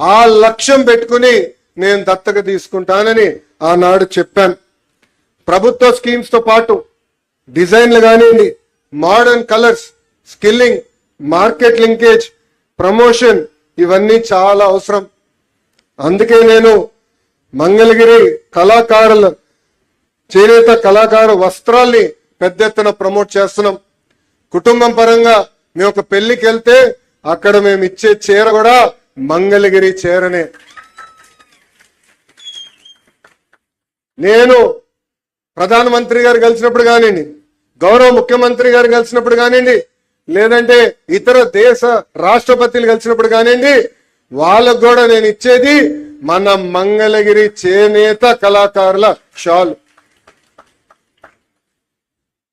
ఆ లక్ష్యం పెట్టుకుని నేను దత్తక తీసుకుంటానని ఆనాడు చెప్పాను. ప్రభుత్వ స్కీమ్స్తో పాటు డిజైన్లు కానివ్వండి modern colours skilling market linkage promotion ఇవన్నీ చాలా అవసరం. అందుకే నేను మంగళగిరి కళాకారుల చేనేత కళాకారు వస్త్రాల్ని పెద్ద ఎత్తున ప్రమోట్ చేస్తున్నాం. కుటుంబం పరంగా మేము ఒక పెళ్ళికి వెళ్తే అక్కడ మేము ఇచ్చే చీర కూడా మంగళగిరి చీరనే. నేను ప్రధానమంత్రి గారు కలిసినప్పుడు కానివ్వండి గౌరవ ముఖ్యమంత్రి గారు కలిసినప్పుడు కానివ్వండి లేదంటే ఇతర దేశ రాష్ట్రపతులు కలిసినప్పుడు కానివ్వండి వాళ్ళకు కూడా నేను ఇచ్చేది మన మంగళగిరి చేనేత కళాకారుల షాల్.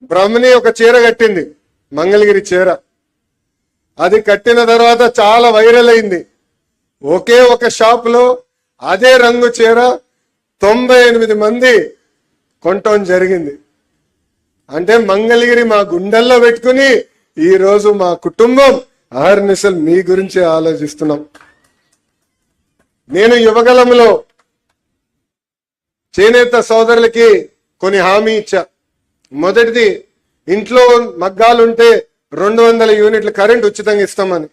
బ్రహ్మని ఒక చీర కట్టింది మంగళగిరి చీర. అది కట్టిన తర్వాత చాలా వైరల్ అయింది. ఒకే ఒక షాపులో అదే రంగు చీర తొంభై ఎనిమిది మంది కొనటం జరిగింది. అంటే మంగళగిరి మా గుండెల్లో పెట్టుకుని ఈరోజు మా కుటుంబం అహర్నిశలు మీ గురించి ఆలోచిస్తున్నాం. నేను యువగలంలో చేనేత సోదరులకి కొన్ని హామీ ఇచ్చా. మొదటిది ఇంట్లో మగ్గాలుంటే రెండు వందల యూనిట్ల కరెంట్ ఉచితంగా ఇస్తామని.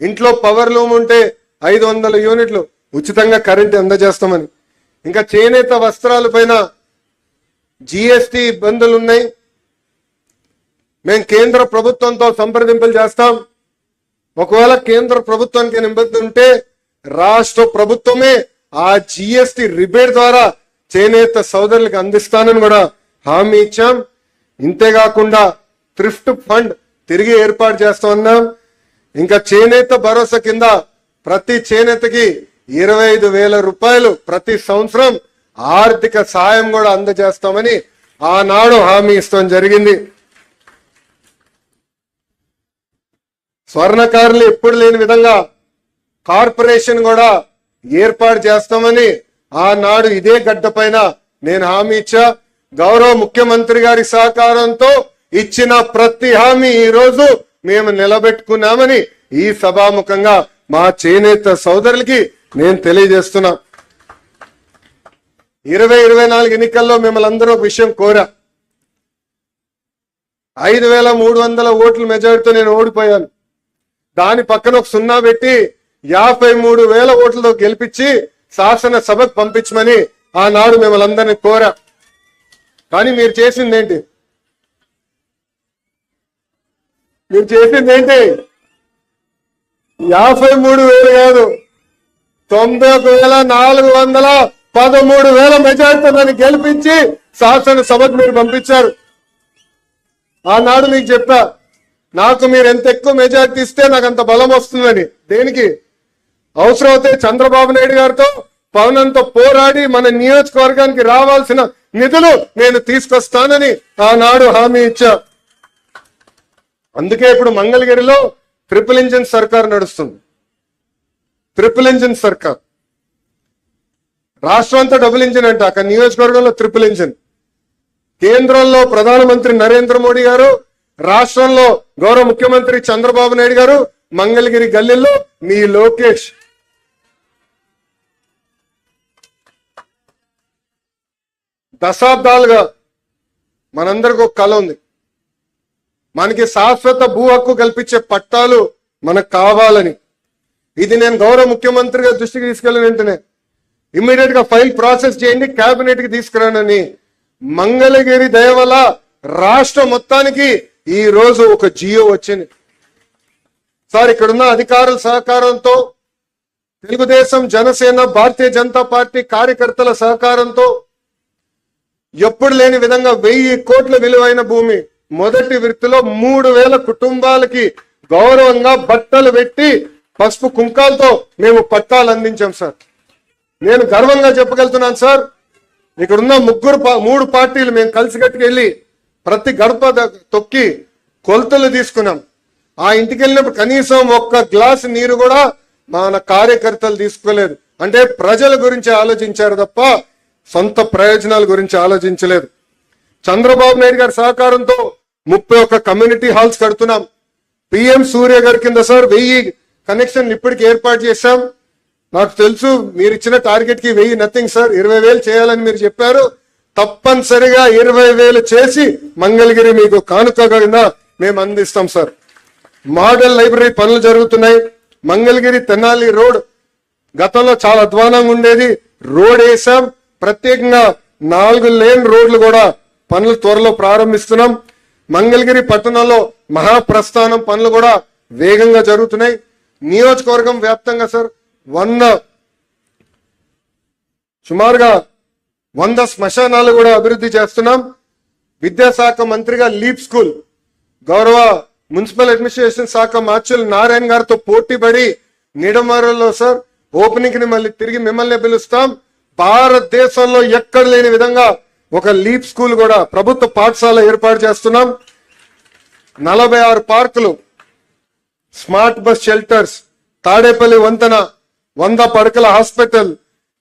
ఇంట్లో పవర్ లూమ్ ఉంటే ఐదు వందల యూనిట్లు ఉచితంగా కరెంట్ అందజేస్తామని. ఇంకా చేనేత వస్త్రాల పైన జిఎస్టి ఇబ్బందులు ఉన్నాయి మేము కేంద్ర ప్రభుత్వంతో సంప్రదింపులు చేస్తాం. ఒకవేళ కేంద్ర ప్రభుత్వానికి ఇబ్బంది ఉంటే రాష్ట్ర ప్రభుత్వమే ఆ జిఎస్టి రిబేట్ ద్వారా చేనేత సోదరులకు అందిస్తానని కూడా హామీ ఇచ్చాం. ఇంతేకాకుండా థ్రిఫ్ట్ ఫండ్ తిరిగి ఏర్పాటు చేస్తున్నాం ఇంకా చేనేత భరోసా కింద ప్రతి చేనేతకి ఇరవై ఐదు వేల రూపాయలు ప్రతి సంవత్సరం ఆర్థిక సాయం కూడా అందజేస్తామని ఆనాడు హామీ ఇస్తాం జరిగింది. స్వర్ణకారులు ఎప్పుడు లేని విధంగా కార్పొరేషన్ కూడా ఏర్పాటు చేస్తామని ఆనాడు ఇదే గడ్డ పైన నేను హామీ ఇచ్చా. గౌరవ ముఖ్యమంత్రి గారి సహకారంతో ఇచ్చిన ప్రతి హామీ ఈ రోజు మేము నిలబెట్టుకున్నామని ఈ సభాముఖంగా మా చేనేత సోదరులకి నేను తెలియజేస్తున్నా. ఇరవై ఇరవై నాలుగు ఎన్నికల్లో మిమ్మల్ని అందరూ ఒక విషయం కోరా. ఐదు వేల మూడు వందల ఓట్ల మెజారిటీతో నేను ఓడిపోయాను. దాని పక్కన ఒక సున్నా పెట్టి యాభై మూడు వేల ఓట్లతో గెలిపించి శాసన సభకు పంపించమని ఆనాడు మిమ్మల్ని అందరినీ కోరా. కానీ మీరు చేసింది ఏంటి? మీరు చేసింది ఏంటి? యాభై మూడు వేలు కాదు. తొంభై ఒక వేల నాలుగు వందల పదమూడు వేల మెజార్టీతో నన్ను గెలిపించి శాసనసభకు మీరు పంపించారు. ఆనాడు మీకు చెప్పా నాకు మీరు ఎంత ఎక్కువ మెజార్టీ ఇస్తే నాకు అంత బలం వస్తుందని. దేనికి? అవసరమైతే చంద్రబాబు నాయుడు గారితో పవనంతో పోరాడి మన నియోజకవర్గానికి రావాల్సిన నిధులు నేను తీసుకొస్తానని ఆనాడు హామీ ఇచ్చా. అందుకే ఇప్పుడు మంగళగిరిలో ట్రిపుల్ ఇంజిన్ సర్కార్ నడుస్తుంది. ట్రిపుల్ ఇంజిన్ సర్కార్ రాష్ట్రం అంతా డబుల్ ఇంజిన్ అంట. అక్కడ నియోజకవర్గంలో ట్రిపుల్ ఇంజిన్ కేంద్రంలో ప్రధానమంత్రి నరేంద్ర మోడీ గారు రాష్ట్రంలో గౌరవ ముఖ్యమంత్రి చంద్రబాబు నాయుడు గారు మంగళగిరి గల్లీలో మీ లోకేష్. దశాబ్దాలుగా మనందరికి ఒక కళ ఉంది. మనకి శాశ్వత భూ హక్కు కల్పించే పట్టాలు మనకు కావాలని. ఇది నేను గౌరవ ముఖ్యమంత్రిగా దృష్టికి తీసుకెళ్ళిన వెంటనే. ఇమ్మీడియట్గా ఫైల్ ప్రాసెస్ చేయండి కేబినెట్కి తీసుకురానని. మంగళగిరి దయవల రాష్ట్ర మొత్తానికి ఈ రోజు ఒక జియో వచ్చింది. సార్ ఇక్కడున్న అధికారుల సహకారంతో తెలుగుదేశం జనసేన భారతీయ జనతా పార్టీ కార్యకర్తల సహకారంతో ఎప్పుడు లేని విధంగా వెయ్యి కోట్ల విలువైన భూమి మొదటి వృత్తిలో మూడు వేల కుటుంబాలకి గౌరవంగా బట్టలు పెట్టి పసుపు కుంకాలతో మేము పట్టాలు అందించాం సార్. నేను గర్వంగా చెప్పగలుగుతున్నాను సార్. ఇక్కడున్న ముగ్గురు మూడు పార్టీలు మేము కలిసికట్టుకు వెళ్ళి ప్రతి గడప తొక్కి కొలతలు తీసుకున్నాం. ఆ ఇంటికి వెళ్ళినప్పుడు కనీసం ఒక్క గ్లాస్ నీరు కూడా మన కార్యకర్తలు తీసుకోలేదు. అంటే ప్రజల గురించి ఆలోచించారు తప్ప సొంత ప్రయోజనాల గురించి ఆలోచించలేదు. చంద్రబాబు నాయుడు గారి సహకారంతో ముప్పై ఒక్క కమ్యూనిటీ హాల్స్ కడుతున్నాం. పిఎం సూర్య గారి కింద సార్ వెయ్యి కనెక్షన్ ఇప్పటికి ఏర్పాటు చేశాం. నాకు తెలుసు మీరు ఇచ్చిన టార్గెట్కి వెయ్యి నథింగ్ సార్. ఇరవై వేలు చేయాలని మీరు చెప్పారు. తప్పనిసరిగా ఇరవై వేలు చేసి మంగళగిరి మీకు కానుకగా మేము అందిస్తాం సార్. మోడల్ లైబ్రరీ పనులు జరుగుతున్నాయి. మంగళగిరి తెనాలి రోడ్ గతంలో చాలా అధ్వానంగా ఉండేది. రోడ్ వేసాం. ప్రత్యేకంగా నాలుగు లేన్ రోడ్లు కూడా పనులు త్వరలో ప్రారంభిస్తున్నాం. మంగళగిరి పట్టణంలో మహాప్రస్థానం పనులు కూడా వేగంగా జరుగుతున్నాయి. నియోజకవర్గం వ్యాప్తంగా సార్ వంద సుమారుగా వంద శ్మశానాలు కూడా అభివృద్ధి చేస్తున్నాం. విద్యాశాఖ మంత్రిగా లీప్ స్కూల్ గౌరవ మున్సిపల్ అడ్మినిస్ట్రేషన్ శాఖ మార్చుల్ నారాయణ గారితో పోటీపడి నిడమరలో సార్ ఓపెనింగ్ని మళ్ళీ తిరిగి మిమ్మల్ని పిలుస్తాం. భారతదేశంలో ఎక్కడ లేని విధంగా ఒక లీప్ స్కూల్ కూడా ప్రభుత్వ పాఠశాల ఏర్పాటు చేస్తున్నాం. నలభై ఆరు పార్కులు స్మార్ట్ బస్ షెల్టర్స్ తాడేపల్లి వంతెన వంద పడకల hospital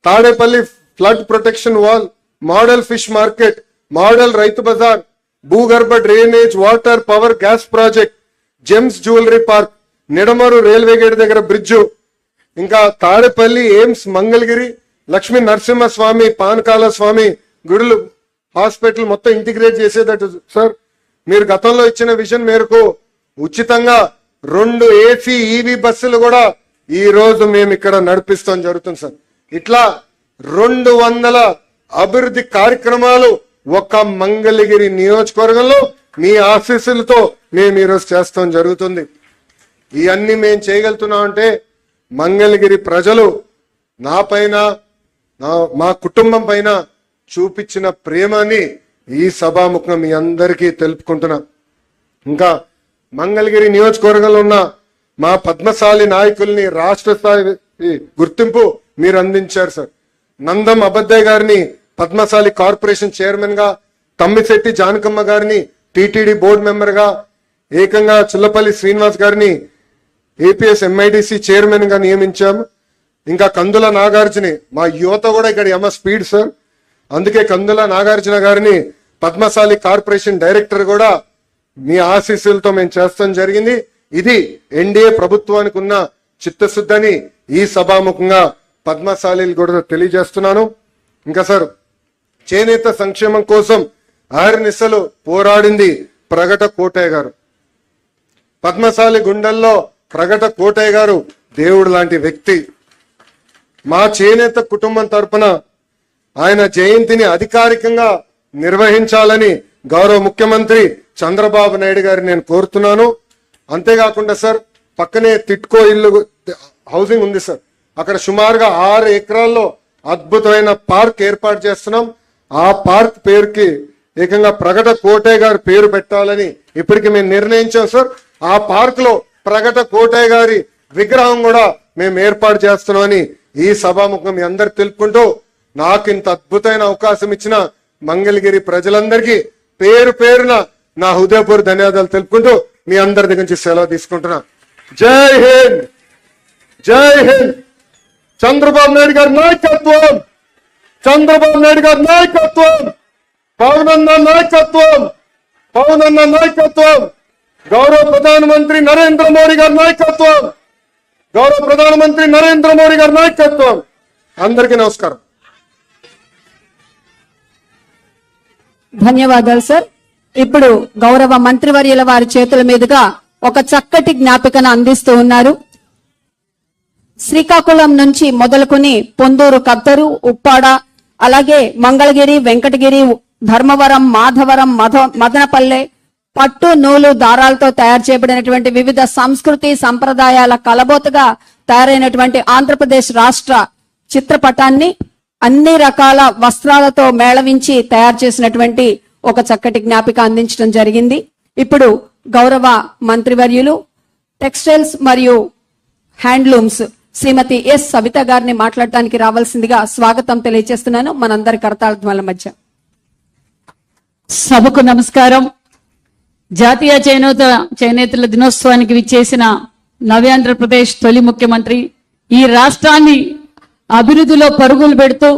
Tadepalli flood protection wall model fish market model Rythu Bazar భూగర్భ drainage water power gas project gems jewellery park Nidamarru railway gate దగ్గర బ్రిడ్జు ఇంకా తాడేపల్లి ఎయిమ్స్ మంగళగిరి లక్ష్మీ నరసింహస్వామి పానకాల స్వామి గుడులు హాస్పిటల్ మొత్తం ఇంటిగ్రేట్ చేసేటట్టు సార్. మీరు గతంలో ఇచ్చిన విజన్ మేరకు ఉచితంగా రెండు ఏసీ ఈవీ బస్సులు కూడా ఈ రోజు మేము ఇక్కడ నడిపిస్తాం జరుగుతుంది సార్. ఇట్లా రెండు వందల అభివృద్ధి కార్యక్రమాలు ఒక మంగళగిరి నియోజకవర్గంలో మీ ఆశీస్సులతో మేము ఈరోజు చేస్తాం జరుగుతుంది. ఇవన్నీ మేము చేయగలుగుతున్నాం అంటే మంగళగిరి ప్రజలు నా పైన నా మా కుటుంబం పైన చూపించిన ప్రేమని ఈ సభాముఖం మీ అందరికీ తెలుపుకుంటున్నా. ఇంకా మంగళగిరి నియోజకవర్గంలో ఉన్న మా పద్మశాలి నాయకుల్ని రాష్ట్ర స్థాయి గుర్తింపు మీరు అందించారు సార్. నందం అబద్దయ్య గారిని పద్మశాలి కార్పొరేషన్ చైర్మన్గా తమ్మిశెట్టి జానకమ్మ గారిని టిటిడి బోర్డు మెంబర్గా ఏకంగా చిల్లపల్లి శ్రీనివాస్ గారిని ఏపీఎస్ ఎంఐడిసి చైర్మన్గా నియమించాము. ఇంకా కందుల నాగార్జుని మా యువత కూడా ఇక్కడ ఎమ స్పీడ్ సార్. అందుకే కందుల నాగార్జున గారిని పద్మశాలి కార్పొరేషన్ డైరెక్టర్ కూడా మీ ఆశీస్సులతో మేము చేస్తాం జరిగింది. ఇది ఎన్డీఏ ప్రభుత్వానికి ఉన్న చిత్తశుద్ధని ఈ సభాముఖంగా పద్మశాలీలు కూడా తెలియజేస్తున్నాను. ఇంకా సార్ చేనేత సంక్షేమం కోసం ఆరినిసలు పోరాడింది ప్రగట కోటయ్య గారు. పద్మశాలి గుండెల్లో ప్రగట కోటయ్య గారు దేవుడు లాంటి వ్యక్తి. మా చేనేత కుటుంబం తరపున ఆయన జయంతిని అధికారికంగా నిర్వహించాలని గౌరవ ముఖ్యమంత్రి చంద్రబాబు నాయుడు గారు నేను కోరుతున్నాను. అంతేకాకుండా సార్ పక్కనే తిట్కో ఇల్లు హౌసింగ్ ఉంది సార్. అక్కడ సుమారుగా ఆరు ఎకరాల్లో అద్భుతమైన పార్క్ ఏర్పాటు చేస్తున్నాం. ఆ పార్క్ పేరుకి ఏకంగా ప్రగట కోటయ్య గారి పేరు పెట్టాలని ఇప్పటికి మేము నిర్ణయించాం సార్. ఆ పార్క్లో ప్రగట కోటయ్య గారి విగ్రహం కూడా మేము ఏర్పాటు చేస్తున్నామని ఈ సభాముఖం మీ అందరు తెలుపుకుంటూ నాకు ఇంత అద్భుతమైన అవకాశం ఇచ్చిన మంగళగిరి ప్రజలందరికీ పేరు పేరున నా హృదయపూర్వ ధన్యవాదాలు తెలుపుకుంటూ మీ అందరి దగ్గర నుంచి సెలవు తీసుకుంటున్నా. జై హింద్! జై హింద్! చంద్రబాబు నాయుడు గారి నాయకత్వం! చంద్రబాబు నాయుడు గారి నాయకత్వం! పవనన్న నాయకత్వం! పవనన్న నాయకత్వం! గౌరవ ప్రధానమంత్రి నరేంద్ర మోడీ గారి నాయకత్వం! గౌరవ ప్రధానమంత్రి నరేంద్ర మోడీ గారి నాయకత్వం! అందరికీ నమస్కారం. ధన్యవాదాలు సార్. ఇప్పుడు గౌరవ మంత్రివర్యుల వారి చేతుల మీదుగా ఒక చక్కటి జ్ఞాపికను అందిస్తూ ఉన్నారు. శ్రీకాకుళం నుంచి మొదలుకొని పొందూరు కత్తరు ఉప్పాడ అలాగే మంగళగిరి వెంకటగిరి ధర్మవరం మాధవరం మధ మదనపల్లె పట్టు నూలు దారాలతో తయారు చేయబడినటువంటి వివిధ సంస్కృతి సంప్రదాయాల కలబోతగా తయారైనటువంటి ఆంధ్రప్రదేశ్ రాష్ట్ర చిత్రపటాన్ని అన్ని రకాల వస్త్రాలతో మేళవించి తయారు చేసినటువంటి ఒక చక్కటి జ్ఞాపిక అందించడం జరిగింది. ఇప్పుడు గౌరవ మంత్రివర్యులు టెక్స్టైల్స్ మరియు హ్యాండ్లూమ్స్ శ్రీమతి ఎస్ సవిత గారిని మాట్లాడటానికి రావాల్సిందిగా స్వాగతం తెలియజేస్తున్నాను. మనందరి కరతాళ మధ్య. సభకు నమస్కారం. జాతీయ చేనేత చేనేతల దినోత్సవానికి విచ్చేసిన నవ్యాంధ్రప్రదేశ్ తొలి ముఖ్యమంత్రి ఈ రాష్ట్రాన్ని అభివృద్ధిలో పరుగులు పెడుతూ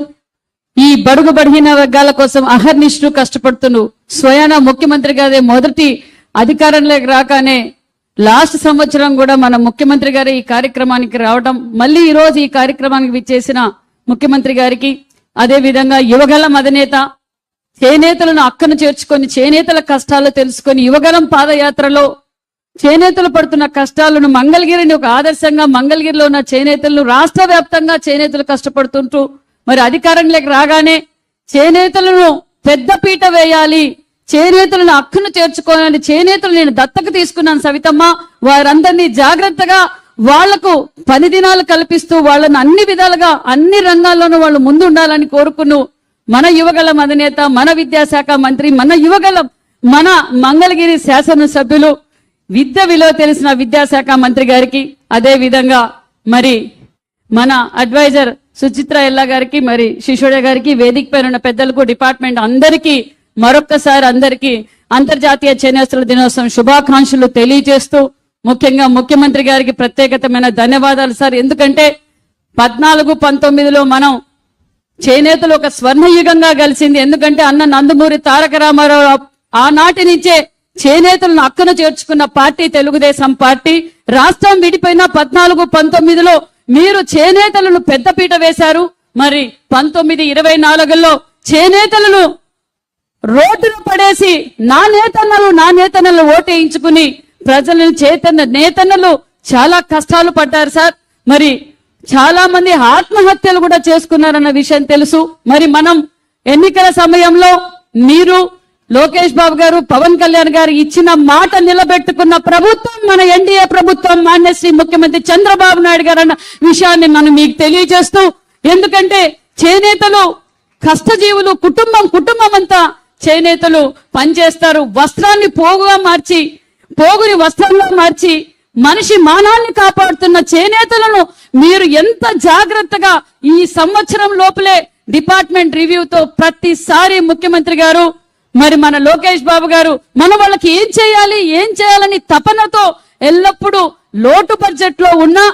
ఈ బడుగు బడిహీన వర్గాల కోసం అహర్నిష్ఠు కష్టపడుతూ స్వయాన ముఖ్యమంత్రి గారి మొదటి అధికారంలోకి రాగానే లాస్ట్ సంవత్సరం కూడా మన ముఖ్యమంత్రి గారు ఈ కార్యక్రమానికి రావడం మళ్ళీ ఈ రోజు ఈ కార్యక్రమానికి విచ్చేసిన ముఖ్యమంత్రి గారికి అదే విధంగా యువగలం అధినేత చేనేతలను అక్కను చేర్చుకొని చేనేతల కష్టాలు తెలుసుకొని యువగలం పాదయాత్రలో చేనేతలు పడుతున్న కష్టాలను మంగళగిరిని ఒక ఆదర్శంగా మంగళగిరిలో ఉన్న చేనేతలను రాష్ట్ర వ్యాప్తంగా చేనేతలు కష్టపడుతుంటూ మరి అధికారంలోకి రాగానే చేనేతలను పెద్ద పీట వేయాలి చేనేతలను అక్కును చేర్చుకోవాలని చేనేతలు నేను దత్తకు తీసుకున్నాను సవితమ్మ. వారందరినీ జాగ్రత్తగా వాళ్ళకు పని దినాలు కల్పిస్తూ వాళ్ళని అన్ని విధాలుగా అన్ని రంగాల్లోనూ వాళ్ళు ముందు ఉండాలని కోరుకును. మన యువగలం అధినేత మన విద్యాశాఖ మంత్రి మన యువగలం మన మంగళగిరి శాసనసభ్యులు విద్య విలువ తెలిసిన విద్యాశాఖ మంత్రి గారికి అదే విధంగా మరి మన అడ్వైజర్ సుచిత్ర ఎల్లా గారికి మరి శిశోడ గారికి వేదిక పైన ఉన్న పెద్దలకు డిపార్ట్మెంట్ అందరికీ మరొక్కసారి అందరికీ అంతర్జాతీయ చేనేతల దినోత్సవం శుభాకాంక్షలు తెలియజేస్తూ ముఖ్యంగా ముఖ్యమంత్రి గారికి ప్రత్యేకతమైన ధన్యవాదాలు సార్. ఎందుకంటే పద్నాలుగు పంతొమ్మిదిలో మనం చేనేతలు ఒక స్వర్ణయుగంగా కలిసింది ఎందుకంటే అన్న నందమూరి తారక రామారావు ఆనాటి నుంచే చేనేతలను అక్కన చేర్చుకున్న పార్టీ తెలుగుదేశం పార్టీ రాష్ట్రం విడిపోయిన పద్నాలుగు పంతొమ్మిదిలో మీరు చేనేతలను పెద్దపీట వేశారు. మరి పంతొమ్మిది ఇరవై నాలుగులో చేనేతలను రోడ్డును పడేసి నా నేతన్నలు నా నేతన్నలు ఓటేయించుకుని ప్రజలను చేతన్న నేతన్నలు చాలా కష్టాలు పడ్డారు సార్. మరి చాలా మంది ఆత్మహత్యలు కూడా చేసుకున్నారన్న విషయం తెలుసు. మరి మనం ఎన్నికల సమయంలో మీరు లోకేష్ బాబు గారు పవన్ కళ్యాణ్ గారు ఇచ్చిన మాట నిలబెట్టుకున్న ప్రభుత్వం మన ఎన్డీఏ ప్రభుత్వం మాన్యశ్రీ ముఖ్యమంత్రి చంద్రబాబు నాయుడు గారు అన్న విషయాన్ని మనం మీకు తెలియజేస్తూ ఎందుకంటే చేనేతలు కష్టజీవులు కుటుంబం కుటుంబం అంతా చేనేతలు పనిచేస్తారు. వస్త్రాన్ని పోగుగా మార్చి పోగుని వస్త్రంగా మార్చి మనిషి మానాన్ని కాపాడుతున్న చేనేతలను మీరు ఎంత జాగ్రత్తగా ఈ సంవత్సరం లోపలే డిపార్ట్మెంట్ రివ్యూతో ప్రతిసారి ముఖ్యమంత్రి గారు మరి మన లోకేష్ బాబు గారు మన వాళ్ళకి ఏం చేయాలి ఏం చేయాలని తపనతో ఎల్లప్పుడూ లోటు బడ్జెట్లో ఉన్నా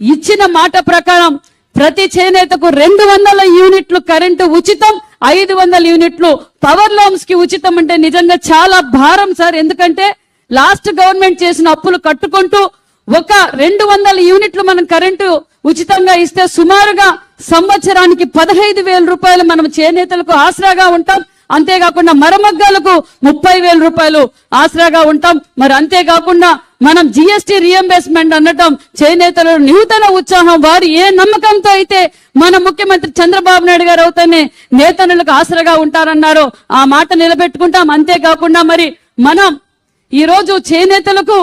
ఇచ్చిన మాట ప్రకారం ప్రతి చేనేతకు రెండు వందల యూనిట్లు కరెంటు ఉచితం ఐదు వందల యూనిట్లు పవర్ లూమ్స్కి ఉచితం అంటే నిజంగా చాలా భారం సార్. ఎందుకంటే లాస్ట్ గవర్నమెంట్ చేసిన అప్పులు కట్టుకుంటూ ఒక రెండు వందల యూనిట్లు మనం కరెంటు ఉచితంగా ఇస్తే సుమారుగా సంవత్సరానికి పదహైదు వేల రూపాయలు మనం చేనేతలకు ఆసరాగా ఉంటాం. అంతేకాకుండా మరమగ్గాలకు ముప్పై వేల రూపాయలు ఆసరాగా ఉంటాం. మరి అంతేకాకుండా మనం జిఎస్టి రియంబర్స్మెంట్ అనటం చేనేతలు నూతన ఉత్సాహం వారు ఏ నమ్మకంతో అయితే మన ముఖ్యమంత్రి చంద్రబాబు నాయుడు గారు అవుతానే నేతనులకు ఆసరాగా ఉంటారన్నారో ఆ మాట నిలబెట్టుకుంటాం. అంతేకాకుండా మరి మనం ఈ రోజు చేనేతలకు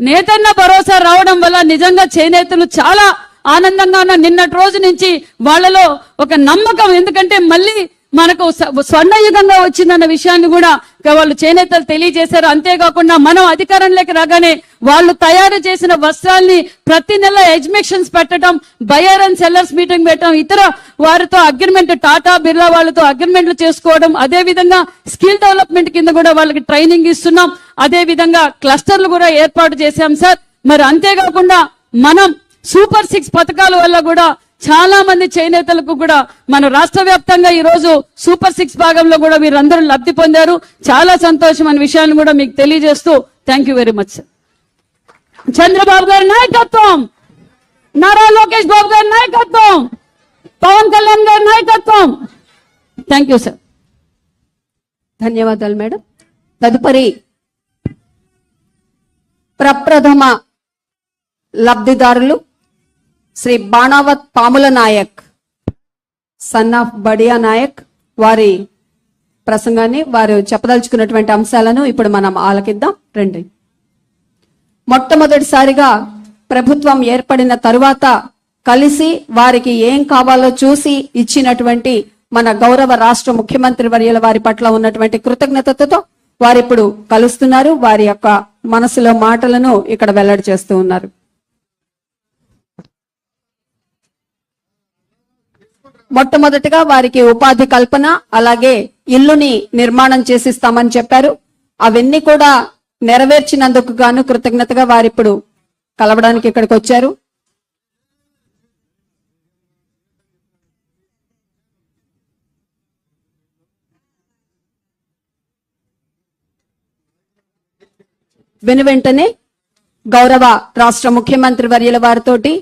నేతన్న భరోసా రావడం వల్ల నిజంగా చేనేతలు చాలా ఆనందంగా ఉన్న నిన్నటి రోజు నుంచి వాళ్ళలో ఒక నమ్మకం. ఎందుకంటే మళ్ళీ మనకు స- స్వర్ణయుగంగా వచ్చిందన్న విషయాన్ని కూడా వాళ్ళు చేనేతలు తెలియజేశారు. అంతేకాకుండా మనం అధికారంలోకి రాగానే వాళ్ళు తయారు చేసిన వస్త్రాల్ని ప్రతి నెల ఎగ్జిబిషన్స్ పెట్టడం బయర్ అండ్ సెల్లర్స్ మీటింగ్ పెట్టడం ఇతర వారితో అగ్రిమెంట్ టాటా బిర్లా వాళ్ళతో అగ్రిమెంట్లు చేసుకోవడం అదే విధంగా స్కిల్ డెవలప్మెంట్ కింద కూడా వాళ్ళకి ట్రైనింగ్ ఇస్తున్నాం. అదే విధంగా క్లస్టర్లు కూడా ఏర్పాటు చేశాం సార్. మరి అంతేకాకుండా మనం సూపర్ సిక్స్ పథకాల వల్ల కూడా చాలా మంది చేనేతలకు కూడా మన రాష్ట్ర వ్యాప్తంగా ఈ రోజు సూపర్ సిక్స్ భాగంలో కూడా మీరందరూ లబ్ధి పొందారు. చాలా సంతోషం అనే విషయాన్ని కూడా మీకు తెలియజేస్తూ thank you very much sir Chandrababu గారి నాయకత్వం! నారా లోకేష్ బాబు గారి నాయకత్వం! పవన్ కళ్యాణ్ గారి నాయకత్వం! థ్యాంక్ యూ సార్ ధన్యవాదాలు మేడం. తదుపరి ప్రప్రథమ లబ్ధిదారులు శ్రీ బాణావత్ పాముల నాయక్ సన్ ఆఫ్ బడియా నాయక్ వారి ప్రసంగాన్ని వారు చెప్పదలుచుకున్నటువంటి అంశాలను ఇప్పుడు మనం ఆలకిద్దాం. రండి. మొట్టమొదటిసారిగా ప్రభుత్వం ఏర్పడిన తరువాత కలిసి వారికి ఏం కావాలో చూసి ఇచ్చినటువంటి మన గౌరవ రాష్ట్ర ముఖ్యమంత్రి వర్యుల వారి పట్ల ఉన్నటువంటి కృతజ్ఞతతో వారిప్పుడు కలుస్తున్నారు. వారి యొక్క మనసులో మాటలను ఇక్కడ వెల్లడి చేస్తూ ఉన్నారు. మొట్టమొదటిగా వారికి ఉపాధి కల్పన అలాగే ఇల్లుని నిర్మాణం చేసిస్తామని చెప్పారు. అవన్నీ కూడా నెరవేర్చినందుకు గాను కృతజ్ఞతగా వారిప్పుడు కలవడానికి ఇక్కడికి వచ్చారు వెను వెంటనే గౌరవ రాష్ట్ర ముఖ్యమంత్రి వర్యుల వారితోటి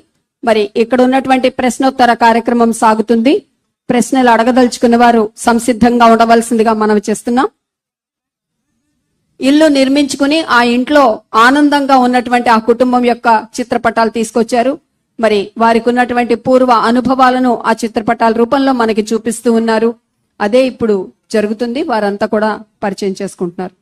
మరి ఇక్కడ ఉన్నటువంటి ప్రశ్నోత్తర కార్యక్రమం సాగుతుంది. ప్రశ్నలు అడగదలుచుకున్న వారు సంసిద్ధంగా ఉండవలసిందిగా మనం చేస్తున్నాం. ఇల్లు నిర్మించుకుని ఆ ఇంట్లో ఆనందంగా ఉన్నటువంటి ఆ కుటుంబం యొక్క చిత్రపటాలు తీసుకొచ్చారు. మరి వారికి ఉన్నటువంటి పూర్వ అనుభవాలను ఆ చిత్రపటాల రూపంలో మనకి చూపిస్తూ ఉన్నారు. అదే ఇప్పుడు జరుగుతుంది. వారంతా కూడా పరిచయం చేసుకుంటున్నారు.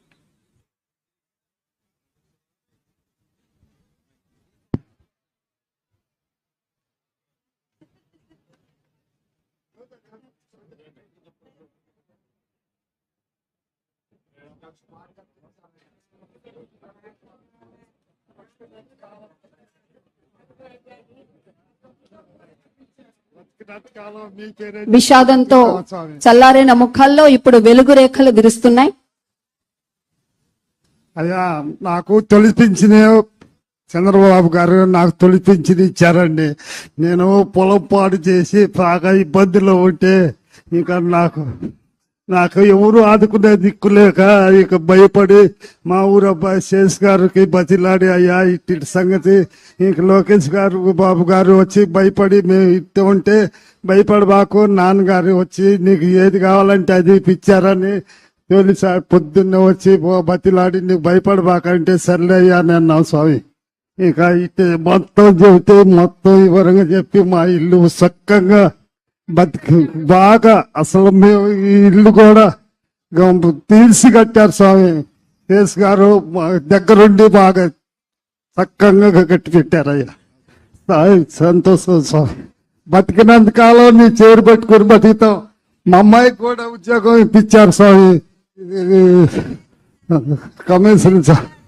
విషాదంతో చల్లారిన ముఖాల్లో ఇప్పుడు వెలుగు రేఖలు విరుస్తున్నాయి. అయ్యా నాకు తొలిపించిన చంద్రబాబు గారు నాకు తొలిపించింది ఇచ్చారండి. నేను పొలం పాడు చేసి బాగా ఇబ్బందిలో ఉంటే ఇంకా నాకు నాకు ఎవరు ఆదుకునే దిక్కు లేక ఇక భయపడి మా ఊరు అబ్బాయి శేష్ గారికి బతిలాడి అయ్యా ఇట్టి సంగతి ఇంక లోకేష్ గారు బాబు గారు వచ్చి భయపడి మేము ఇట్ట ఉంటే భయపడబాకు నాన్నగారు వచ్చి నీకు ఏది కావాలంటే అది ఇప్పించారని తొలిసారి పొద్దున్నే వచ్చి బతిలాడి నీకు భయపడబాకంటే సర్లే అయ్యా అని అన్నాం స్వామి. ఇక ఇట్టే మొత్తం చెబితే మొత్తం వివరంగా చెప్పి మా ఇల్లు చక్కగా బతికి బాగా అసలు మేము ఈ ఇల్లు కూడా గం- తీర్చి కట్టారు స్వామి. కేసు గారు మా దగ్గరుండి బాగా చక్కగా కట్టి పెట్టారయ్యా సంతోషం స్వామి. బతికినంత కాలం నీ చేరు పట్టుకుని బతుకుతాం. మా అమ్మాయికి కూడా ఉద్యోగం ఇప్పించారు స్వామి. ఇది కమిషన్ స్వామి.